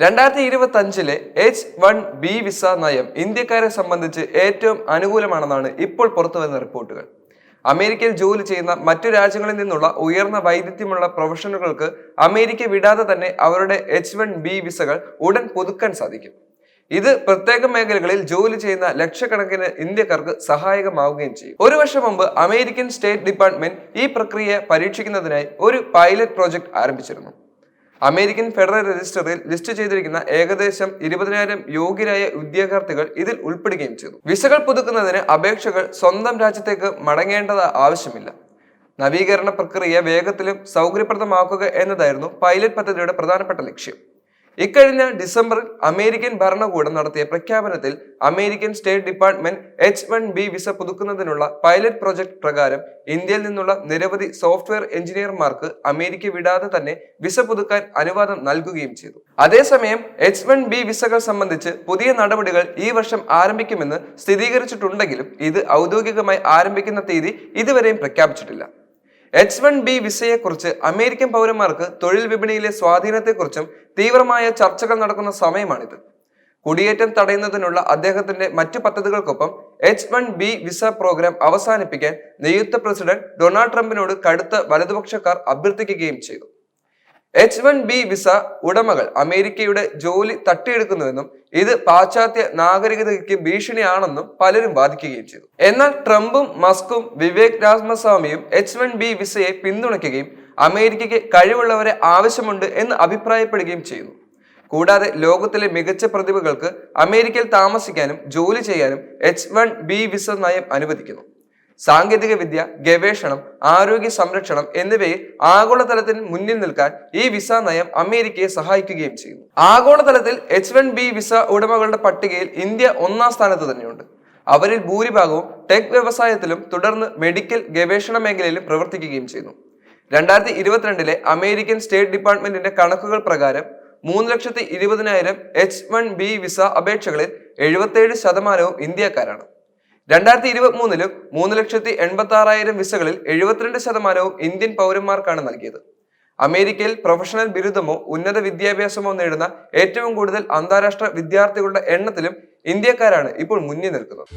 രണ്ടായിരത്തി ഇരുപത്തി അഞ്ചിലെ എച്ച് വൺ ബി വിസ നയം ഇന്ത്യക്കാരെ സംബന്ധിച്ച് ഏറ്റവും അനുകൂലമാണെന്നാണ് ഇപ്പോൾ പുറത്തുവരുന്ന റിപ്പോർട്ടുകൾ. അമേരിക്കയിൽ ജോലി ചെയ്യുന്ന മറ്റു രാജ്യങ്ങളിൽ നിന്നുള്ള ഉയർന്ന വൈദഗ്ധ്യമുള്ള പ്രൊഫഷണലുകൾക്ക് അമേരിക്ക വിടാതെ തന്നെ അവരുടെ എച്ച് വൺ ബി വിസകൾ ഉടൻ പുതുക്കാൻ സാധിക്കും. ഇത് പ്രത്യേക മേഖലകളിൽ ജോലി ചെയ്യുന്ന ലക്ഷക്കണക്കിന് ഇന്ത്യക്കാർക്ക് സഹായകമാവുകയും ചെയ്യും. ഒരു വർഷം മുമ്പ് അമേരിക്കൻ സ്റ്റേറ്റ് ഡിപ്പാർട്ട്മെന്റ് ഈ പ്രക്രിയ പരീക്ഷിക്കുന്നതിനായി ഒരു പൈലറ്റ് പ്രോജക്ട് ആരംഭിച്ചിരുന്നു. അമേരിക്കൻ ഫെഡറൽ രജിസ്റ്ററിൽ ലിസ്റ്റ് ചെയ്തിരിക്കുന്ന ഏകദേശം ഇരുപതിനായിരം യോഗ്യരായ ഉദ്യോഗാർത്ഥികൾ ഇതിൽ ഉൾപ്പെടുകയും ചെയ്തു. വിസകൾ പുതുക്കുന്നതിന് അപേക്ഷകൾ സ്വന്തം രാജ്യത്തേക്ക് മടങ്ങേണ്ടത് ആവശ്യമില്ല. നവീകരണ പ്രക്രിയ വേഗത്തിലും സൗകര്യപ്രദമാക്കുക എന്നതായിരുന്നു പൈലറ്റ് പദ്ധതിയുടെ പ്രധാനപ്പെട്ട ലക്ഷ്യം. ഇക്കഴിഞ്ഞ ഡിസംബറിൽ അമേരിക്കൻ ഭരണകൂടം നടത്തിയ പ്രഖ്യാപനത്തിൽ American state department H one B visa പുതുക്കുന്നതിനുള്ള pilot project പ്രകാരം ഇന്ത്യയിൽ നിന്നുള്ള നിരവധി സോഫ്റ്റ്വെയർ എഞ്ചിനീയർമാർക്ക് അമേരിക്ക വിടാതെ തന്നെ വിസ പുതുക്കാൻ അനുവാദം നൽകുകയും ചെയ്തു. അതേസമയം എച്ച് വൺ ബി വിസകൾ സംബന്ധിച്ച് പുതിയ നടപടികൾ ഈ വർഷം ആരംഭിക്കുമെന്ന് സ്ഥിരീകരിച്ചിട്ടുണ്ടെങ്കിലും ഇത് ഔദ്യോഗികമായി ആരംഭിക്കുന്ന തീയതി ഇതുവരെയും പ്രഖ്യാപിച്ചിട്ടില്ല. എച്ച് വൺ ബി വിസയെക്കുറിച്ച് അമേരിക്കൻ പൗരന്മാർക്ക് തൊഴിൽ വിപണിയിലെ സ്വാധീനത്തെക്കുറിച്ചും തീവ്രമായ ചർച്ചകൾ നടക്കുന്ന സമയമാണിത്. കുടിയേറ്റം തടയുന്നതിനുള്ള അദ്ദേഹത്തിന്റെ മറ്റു പദ്ധതികൾക്കൊപ്പം H one B visa program അവസാനിപ്പിക്കാൻ നിയുക്ത പ്രസിഡന്റ് ഡൊണാൾഡ് ട്രംപിനോട് കടുത്ത വലതുപക്ഷക്കാർ അഭ്യർത്ഥിക്കുകയും ചെയ്തു. എച്ച് വൺ ബി വിസ ഉടമകൾ അമേരിക്കയുടെ ജോലി തട്ടിയെടുക്കുന്നുവെന്നും ഇത് പാശ്ചാത്യ നാഗരികതയ്ക്ക് ഭീഷണിയാണെന്നും പലരും വാദിക്കുകയും ചെയ്തു. എന്നാൽ ട്രംപും മസ്കും വിവേക് രാമസ്വാമിയും എച്ച് വൺ ബി വിസയെ പിന്തുണയ്ക്കുകയും അമേരിക്കയ്ക്ക് കഴിവുള്ളവരെ ആവശ്യമുണ്ട് എന്ന് അഭിപ്രായപ്പെടുകയും ചെയ്യുന്നു. കൂടാതെ ലോകത്തിലെ മികച്ച പ്രതിഭകൾക്ക് അമേരിക്കയിൽ താമസിക്കാനും ജോലി ചെയ്യാനും എച്ച് വൺ ബി വിസ നയം അനുവദിക്കുന്നു. സാങ്കേതിക വിദ്യ ഗവേഷണം ആരോഗ്യ സംരക്ഷണം എന്നിവയിൽ ആഗോളതലത്തിൽ മുന്നിൽ നിൽക്കാൻ ഈ വിസ നയം അമേരിക്കയെ സഹായിക്കുകയും ചെയ്യുന്നു. ആഗോളതലത്തിൽ എച്ച് വൺ ബി വിസ ഉടമകളുടെ പട്ടികയിൽ ഇന്ത്യ ഒന്നാം സ്ഥാനത്ത് തന്നെയുണ്ട്. അവരിൽ ഭൂരിഭാഗവും ടെക് വ്യവസായത്തിലും തുടർന്ന് മെഡിക്കൽ ഗവേഷണ മേഖലയിലും പ്രവർത്തിക്കുകയും ചെയ്യുന്നു. രണ്ടായിരത്തി ഇരുപത്തിരണ്ടിലെ അമേരിക്കൻ സ്റ്റേറ്റ് ഡിപ്പാർട്ട്മെന്റിന്റെ കണക്കുകൾ പ്രകാരം മൂന്ന് ലക്ഷത്തി ഇരുപതിനായിരം എച്ച് വൺ ബി വിസ അപേക്ഷകളിൽ എഴുപത്തേഴ് ശതമാനവും ഇന്ത്യക്കാരാണ്. രണ്ടായിരത്തി ഇരുപത്തി മൂന്നിലും മൂന്ന് ലക്ഷത്തി എൺപത്തി ആറായിരം വിസകളിൽ എഴുപത്തിരണ്ട് ശതമാനവും ഇന്ത്യൻ പൗരന്മാർക്കാണ് നൽകിയത്. അമേരിക്കയിൽ പ്രൊഫഷണൽ ബിരുദമോ ഉന്നത വിദ്യാഭ്യാസമോ നേടുന്ന ഏറ്റവും കൂടുതൽ അന്താരാഷ്ട്ര വിദ്യാർത്ഥികളുടെ എണ്ണത്തിലും ഇന്ത്യക്കാരാണ് ഇപ്പോൾ മുന്നിൽ നിൽക്കുന്നത്.